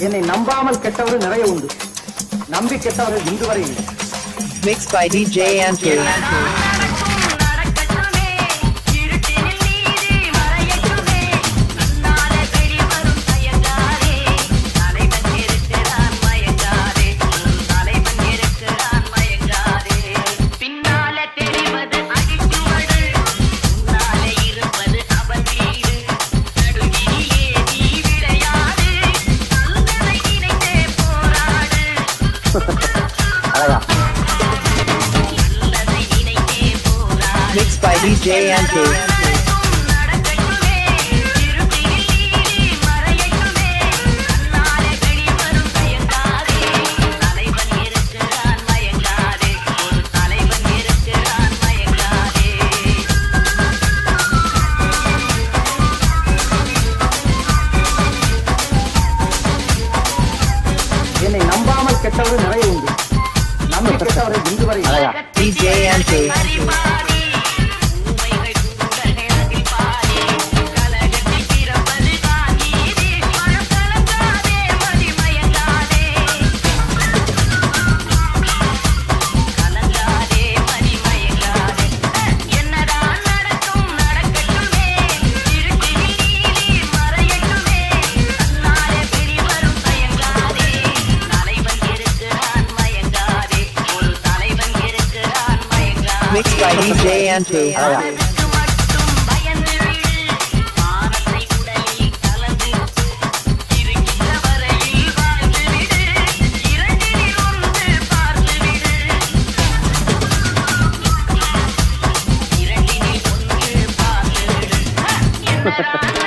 என்னை நம்பாமல் கெட்டவர்கள் நிறைய உண்டு. நம்பி கெட்டவர்கள் இன்று வரை இல்லை. மிக்ஸ் பை டிஜே ஆண்டோ அழகா மிக்ஸ் பை டிஜே அண்ட் கெட்டவர்கள் நிறைய உண்டு. நம்ம கெட்டவர்கள் இன்று வரை mixed by DJ Andrew. Alright. Ha ha ha.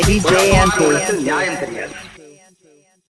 by DJ Anthony.